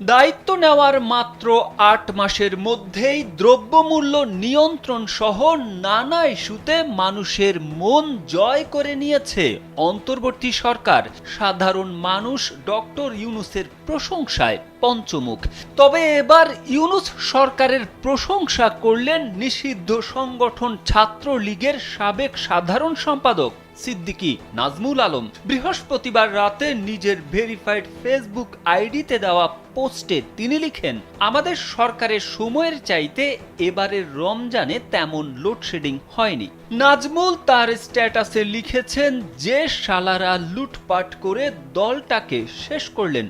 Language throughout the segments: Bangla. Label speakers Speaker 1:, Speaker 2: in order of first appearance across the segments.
Speaker 1: দায়িত্ব নেওয়ার মাত্র আট মাসের মধ্যেই দ্রব্যমূল্য নিয়ন্ত্রণ সহ নানা ইস্যুতে মানুষের মন জয় করে নিয়েছে অন্তর্বর্তী সরকার। সাধারণ মানুষ ডক্টর ইউনুসের প্রশংসায় পঞ্চমুখ। তবে এবার ইউনুস সরকারের প্রশংসা করলেন নিষিদ্ধ সংগঠন ছাত্রলীগের সাবেক সাধারণ সম্পাদক। সিদ্দিকী, নাজমুল আলম বৃহস্পতিবার রাতে নিজের ভেরিফাইড ফেসবুক আইডিতে দেওয়া পোস্টে তিনি লিখেন, আমাদের সরকারের সময়ের চাইতে এবারের রমজানে তেমন লোডশেডিং হয়নি। নাজমুল তার স্ট্যাটাসে লিখেছেন, যে শালারা লুটপাট করে দলটাকে শেষ করলেন।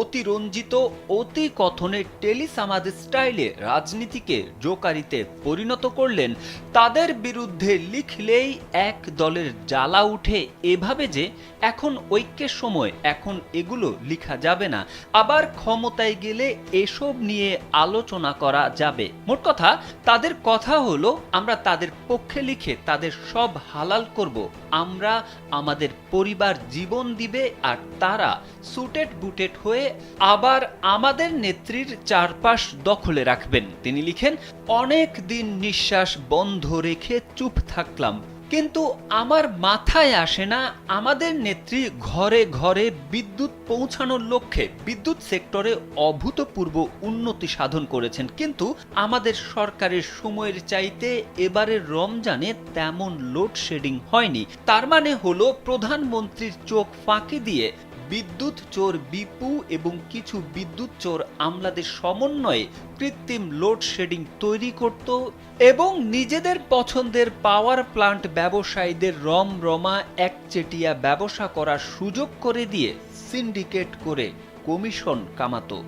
Speaker 1: অতিরঞ্জিত অতি কথনে টেলিসামাদ স্টাইলে রাজনীতিকে জোকারিতে পরিণত করলেন, তাদের বিরুদ্ধে লিখলেই এক দলের জ্বালা উঠে এভাবে যে এখন ঐক্যের সময়, এখন এগুলো লিখা যাবে না। আবার ক্ষমতায় গেলে এসব নিয়ে আলোচনা করা যাবে। মোট কথা, তাদের কথা হলো, আমরা তাদের পক্ষে লিখে তাদের সব হালাল করব। আমরা আমাদের পরিবার জীবন দিবে আর তারা সুটেট বুটেট হয়ে আবার আমাদের নেত্রীর চারপাশ দখলে রাখবেন। তিনি লিখেন, অনেক দিন নিঃশ্বাস বন্ধ রেখে চুপ থাকলাম। কিন্তু আমার মাথায় আসে না আমাদের নেত্রী ঘরে ঘরে বিদ্যুৎ পৌঁছানোর লক্ষ্যে। বিদ্যুৎ সেক্টরে অভূতপূর্ব উন্নতি সাধন করেছেন। কিন্তু আমাদের সরকারের সময়ের চাইতে এবারের রমজানে তেমন লোডশেডিং হয়নি। তার মানে হলো প্রধানমন্ত্রীর চোখ ফাঁকি দিয়ে বিদ্যুৎ চোর বিপু এবং কিছু বিদ্যুৎ চোর আমলাদের সমন্বয়ে কৃত্রিম লোডশেডিং তৈরি করত এবং নিজেদের পছন্দের পাওয়ার প্লান্ট ব্যবসায়ীদের রমরমা একচেটিয়া ব্যবসা করার সুযোগ করে দিয়ে সিন্ডিকেট করে কমিশন কামাতো।